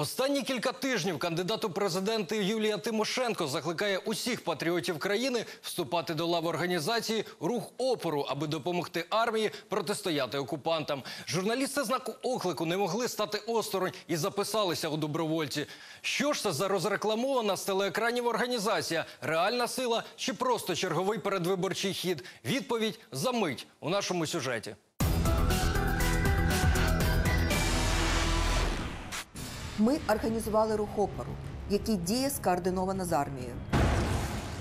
Останні кілька тижнів кандидат у президенти Юлія Тимошенко закликає усіх патріотів країни вступати до лав організації рух опору, аби допомогти армії протистояти окупантам. Журналісти знаку оклику не могли стати осторонь і записалися у добровольці. Що ж це за розрекламована з телеекранів організація? Реальна сила чи просто черговий передвиборчий хід? Відповідь за мить у нашому сюжеті. Ми організували рух опору, який діє скоординовано з армією.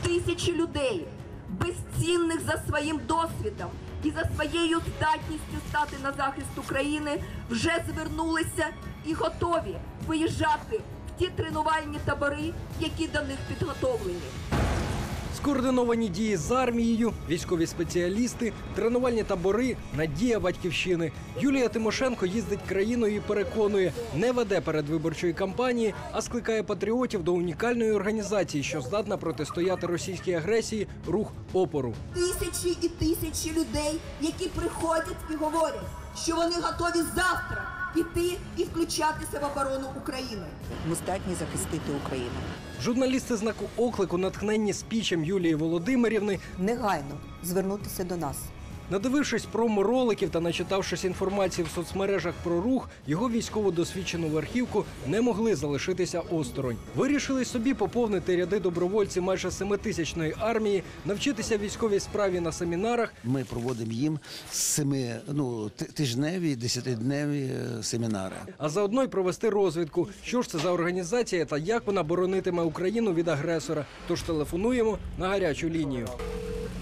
Тисячі людей, безцінних за своїм досвідом і за своєю здатністю стати на захист України, вже звернулися і готові виїжджати в ті тренувальні табори, які до них підготовлені. Скоординовані дії з армією, військові спеціалісти, тренувальні табори, надія батьківщини. Юлія Тимошенко їздить країною і переконує, не веде передвиборчої кампанії, а скликає патріотів до унікальної організації, що здатна протистояти російській агресії рух опору. Тисячі і тисячі людей, які приходять і говорять, що вони готові завтра іти і включатися в оборону України. Ми здатні захистити Україну. Журналісти знаку оклику, натхненні спічем Юлії Володимирівни, Негайно звернутися до нас. Надивившись промо-роликів та начитавшись інформації в соцмережах про рух, його військово досвідчену верхівку не могли залишитися осторонь. Вирішили собі поповнити ряди добровольців майже семитисячної армії, навчитися військовій справі на семінарах. Ми проводимо їм семи, ну, тижневі, десятидневі е, семінари. А заодно й провести розвідку, що ж це за організація та як вона боронитиме Україну від агресора. Тож телефонуємо на гарячу лінію.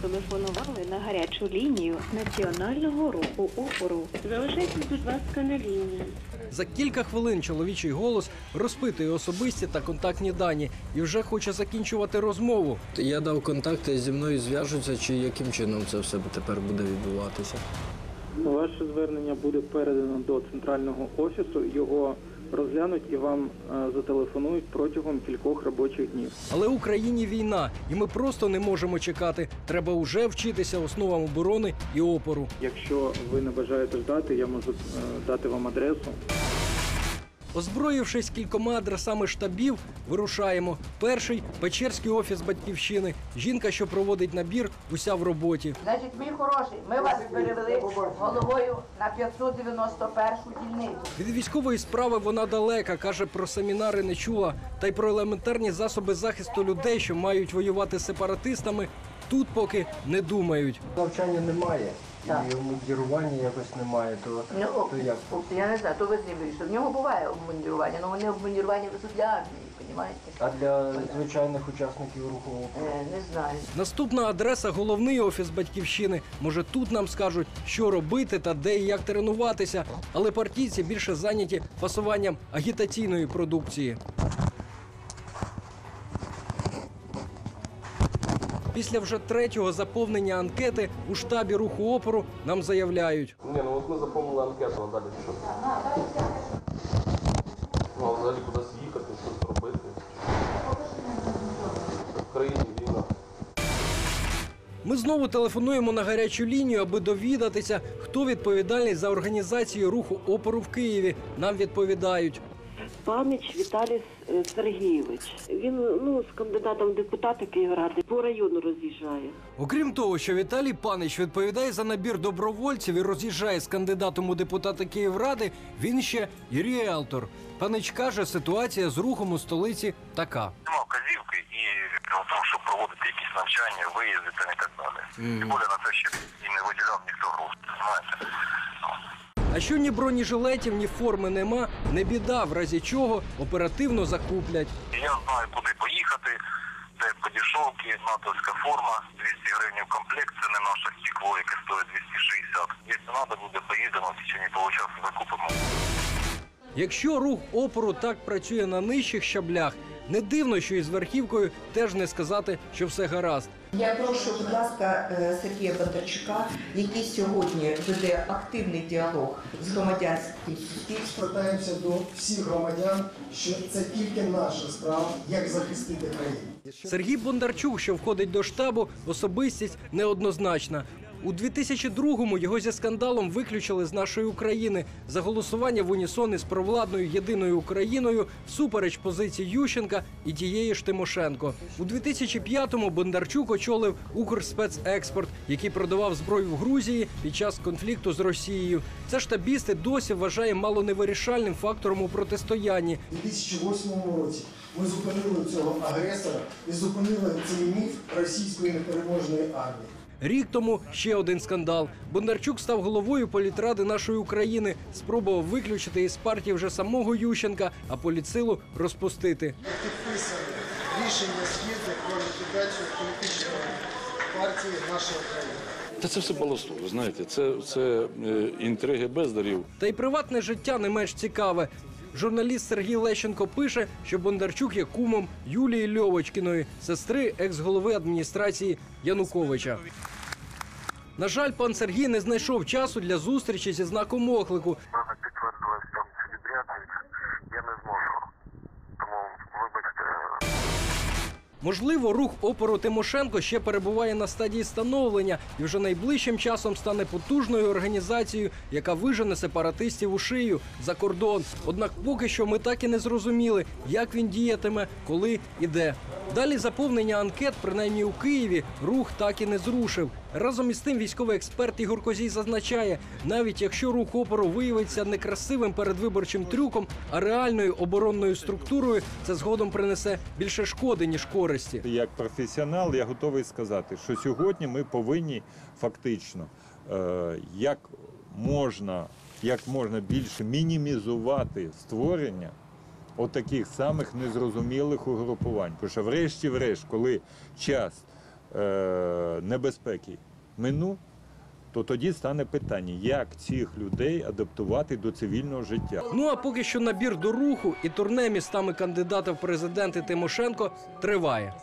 Телефонували на гарячу лінію національного руху опору. Залишайтесь, будь ласка, на лінії. За кілька хвилин чоловічий голос розпитує особисті та контактні дані і вже хоче закінчувати розмову. Я дав контакти зі мною зв'яжуться, чи яким чином це все тепер буде відбуватися. Ваше звернення буде передано до центрального офісу. Його розглянуть і вам е, зателефонують протягом кількох робочих днів. Але в Україні війна, і ми просто не можемо чекати. Треба уже вчитися основам оборони і опору. Якщо ви не бажаєте ждати, я можу е, дати вам адресу. Озброївшись кількома адресами штабів, вирушаємо. Перший Печерський офіс батьківщини. Жінка, що проводить набір, уся в роботі. Значить, мій хороший, ми вас перевели головою на 591 дільницю. Від військової справи вона далека, каже, про семінари не чула, та й про елементарні засоби захисту людей, що мають воювати з сепаратистами, тут поки не думають. Навчання немає. І обмундірування якось немає, то, Ну, о, о, я не знаю, то ви з ним вирішили. В нього буває обмундірування, але вони обмундірування везуть для армії, розумієте? А для звичайних учасників руху Е, не знаю. Наступна адреса головний офіс батьківщини. Може, тут нам скажуть, що робити та де і як тренуватися. Але партійці більше зайняті фасуванням агітаційної продукції. Після вже третього заповнення анкети у штабі руху опору нам заявляють. Ні, ну от ми заповнили анкету, а далі що? Ну, а взагалі кудись їхати, щось робити. В країні війна. Ми знову телефонуємо на гарячу лінію, аби довідатися, хто відповідальний за організацію руху опору в Києві. Нам відповідають. Пам'ять Віталій е, Сергійович. Він ну з кандидатом в депутати Київради по району роз'їжджає. Окрім того, що Віталій Панич відповідає за набір добровольців і роз'їжджає з кандидатом у депутати Київради, він ще і ріелтор. Панич каже, ситуація з рухом у столиці така. Нема вказівки і в тому, щоб проводити якісь навчання, виїзди та і так далі. Тим більше на це ще і не виділяв ніхто грошей, знаєте. А що ні бронежилетів, ні форми нема, не біда, в разі чого оперативно закуплять. Я знаю, куди поїхати, де по дешевці, натовська форма, 200 гривень в комплект, це не наше стекло, яке стоїть 260. Якщо треба буде, поїдемо, в течение получаса закупимо. Якщо рух опору так працює на нижчих щаблях, не дивно, що із верхівкою теж не сказати, що все гаразд. Я прошу, будь ласка, е, Сергія Бондарчука, який сьогодні веде активний діалог з громадянським суспільством. Звертаємося до всіх громадян, що це тільки наша справа, як захистити країну. Сергій Бондарчук, що входить до штабу, особистість неоднозначна. У 2002-му його зі скандалом виключили з нашої України за голосування в унісон із провладною єдиною Україною всупереч позиції Ющенка і тієї ж Тимошенко. У 2005-му Бондарчук очолив Укрспецекспорт, який продавав зброю в Грузії під час конфлікту з Росією. Це штабісти досі вважає малоневирішальним фактором у протистоянні. У 2008 році ми зупинили цього агресора і зупинили цей міф російської непереможної армії. Рік тому ще один скандал. Бондарчук став головою політради нашої України. Спробував виключити із партії вже самого Ющенка, а політсилу розпустити. Підписане рішення з'їзду про ліквідацію політичної партії наша Україна. Та це все баловство, ви знаєте, це, це е, інтриги бездарів. Та й приватне життя не менш цікаве. Журналіст Сергій Лещенко пише, що Бондарчук є кумом Юлії Льовочкіної, сестри екс-голови адміністрації Януковича. На жаль, пан Сергій не знайшов часу для зустрічі зі знаком оклику. Можливо, рух опору Тимошенко ще перебуває на стадії становлення і вже найближчим часом стане потужною організацією, яка вижене сепаратистів у шию за кордон. Однак поки що ми так і не зрозуміли, як він діятиме, коли і де. Далі заповнення анкет, принаймні у Києві, рух так і не зрушив. Разом із тим, військовий експерт Ігор Козій зазначає, навіть якщо рух опору виявиться не красивим передвиборчим трюком, а реальною оборонною структурою, це згодом принесе більше шкоди ніж користі. Як професіонал, я готовий сказати, що сьогодні ми повинні фактично е, як можна, як можна більше мінімізувати створення отаких самих незрозумілих угрупувань. Тому що врешті-врешт, коли час е, небезпеки минув, то тоді стане питання, як цих людей адаптувати до цивільного життя. Ну а поки що набір до руху і турне містами кандидата в президенти Тимошенко триває.